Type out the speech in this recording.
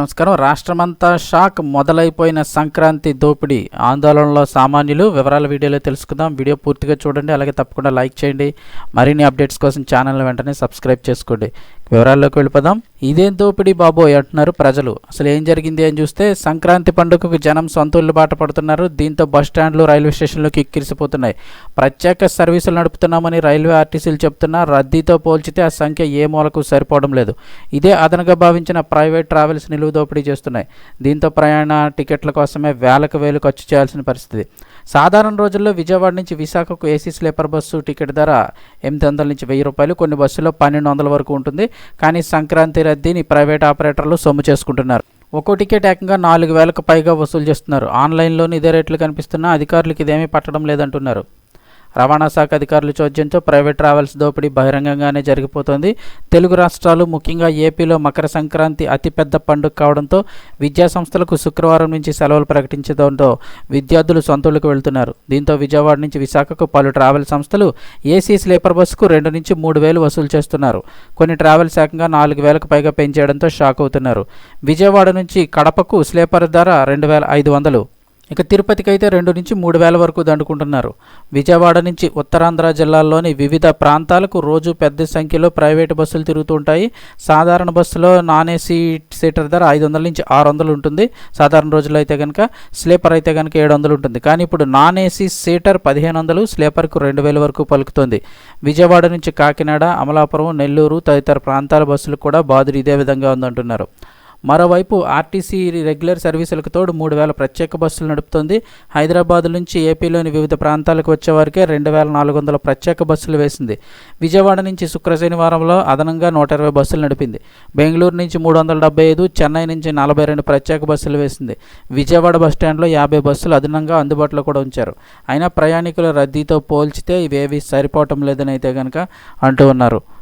నమస్కారం. రాష్ట్రమంతా షాక్ మొదలైపోయిన సంక్రాంతి దోపిడీ. ఆందోళనలో సామాన్యులు వివరాల వీడియోలో తెలుసుకుందాం. వీడియో పూర్తిగా చూడండి అలాగే తప్పకుండా లైక్ చేయండి. మరిన్ని అప్డేట్స్ కోసం ఛానల్ వెంటనే సబ్స్క్రైబ్ చేసుకోండి. వివరాల్లోకి వెళ్ళిపోదాం. ఇదేం దోపిడీ బాబోయ్ అంటున్నారు ప్రజలు. అసలు ఏం జరిగింది అని చూస్తే సంక్రాంతి పండుగకు జనం సొంతూళ్ళు బాట పడుతున్నారు. దీంతో బస్ స్టాండ్లు రైల్వే స్టేషన్లోకి ఎక్కిరిసిపోతున్నాయి ప్రత్యేక సర్వీసులు నడుపుతున్నామని రైల్వే ఆర్టీసీలు చెప్తున్నా రద్దీతో పోల్చితే ఆ సంఖ్య ఏ మూలకు సరిపోవడం లేదు. ఇదే అదనగా భావించిన ప్రైవేట్ ట్రావెల్స్ నిలువు దోపిడీ చేస్తున్నాయి. దీంతో ప్రయాణ టికెట్ల కోసమే వేలకు వేలు ఖర్చు చేయాల్సిన పరిస్థితి. సాధారణ రోజుల్లో విజయవాడ నుంచి విశాఖకు ఏసీ స్లీపర్ బస్సు టికెట్ ధర ఎనిమిది వందల నుంచి వెయ్యి రూపాయలు. కొన్ని బస్సుల్లో పన్నెండు వందల వరకు ఉంటుంది. కానీ సంక్రాంతి రద్దీని ప్రైవేట్ ఆపరేటర్లు సొమ్ము చేసుకుంటున్నారు. ఒక్కో టికెట్ ఏకంగా నాలుగు వేలకు పైగా వసూలు చేస్తున్నారు. ఆన్లైన్లోని ఇదే రేట్లు కనిపిస్తున్నా అధికారులకు ఇదేమీ పట్టడం లేదంటున్నారు. రవాణా శాఖ అధికారుల చోద్యంతో ప్రైవేట్ ట్రావెల్స్ దోపిడీ బహిరంగంగానే జరిగిపోతోంది. తెలుగు రాష్ట్రాలు ముఖ్యంగా ఏపీలో మకర సంక్రాంతి అతిపెద్ద పండుగ కావడంతో విద్యా సంస్థలకు శుక్రవారం నుంచి సెలవులు ప్రకటించడంతో విద్యార్థులు సొంతూళ్ళకు వెళ్తున్నారు. దీంతో విజయవాడ నుంచి విశాఖకు పలు ట్రావెల్ సంస్థలు ఏసీ స్లీపర్ బస్సుకు రెండు నుంచి మూడు వేలు వసూలు చేస్తున్నారు. కొన్ని ట్రావెల్స్ ఏకంగా నాలుగు వేలకు పైగా పెంచేయడంతో షాక్ అవుతున్నారు. విజయవాడ నుంచి కడపకు స్లీపర్ ధర రెండు వేల ఐదు వందలు ఇక తిరుపతికి అయితే రెండు నుంచి మూడు వేల వరకు దండుకుంటున్నారు. విజయవాడ నుంచి ఉత్తరాంధ్ర జిల్లాల్లోని వివిధ ప్రాంతాలకు రోజు పెద్ద సంఖ్యలో ప్రైవేటు బస్సులు తిరుగుతుంటాయి. సాధారణ బస్సులో నాన్ ఏసీ సీటర్ ధర ఐదు వందల నుంచి ఆరు వందలు ఉంటుంది. సాధారణ రోజుల్లో అయితే కనుక స్లీపర్ అయితే కనుక ఏడు వందలు ఉంటుంది. కానీ ఇప్పుడు నాన్ ఏసీ సీటర్ పదిహేను వందలు స్లీపర్కు రెండు వేల వరకు పలుకుతుంది. విజయవాడ నుంచి కాకినాడ అమలాపురం నెల్లూరు తదితర ప్రాంతాల బస్సులు కూడా బాధలు ఇదే విధంగా ఉందంటున్నారు. మరోవైపు ఆర్టీసీ రెగ్యులర్ సర్వీసులకు తోడు మూడు వేల ప్రత్యేక బస్సులు నడుపుతోంది. హైదరాబాద్ నుంచి ఏపీలోని వివిధ ప్రాంతాలకు వచ్చేవారికే రెండు వేల నాలుగు వందల ప్రత్యేక బస్సులు వేసింది. విజయవాడ నుంచి శుక్ర శనివారంలో అదనంగా నూట ఇరవై బస్సులు నడిపింది. బెంగళూరు నుంచి మూడు వందల డెబ్బై ఐదు చెన్నై నుంచి నలభై రెండు ప్రత్యేక బస్సులు వేసింది. విజయవాడ బస్టాండ్లో యాభై బస్సులు అదనంగా అందుబాటులో కూడా ఉంచారు. అయినా ప్రయాణికుల రద్దీతో పోల్చితే ఇవేవి సరిపోవటం లేదని అయితే కనుక అంటూ ఉన్నారు.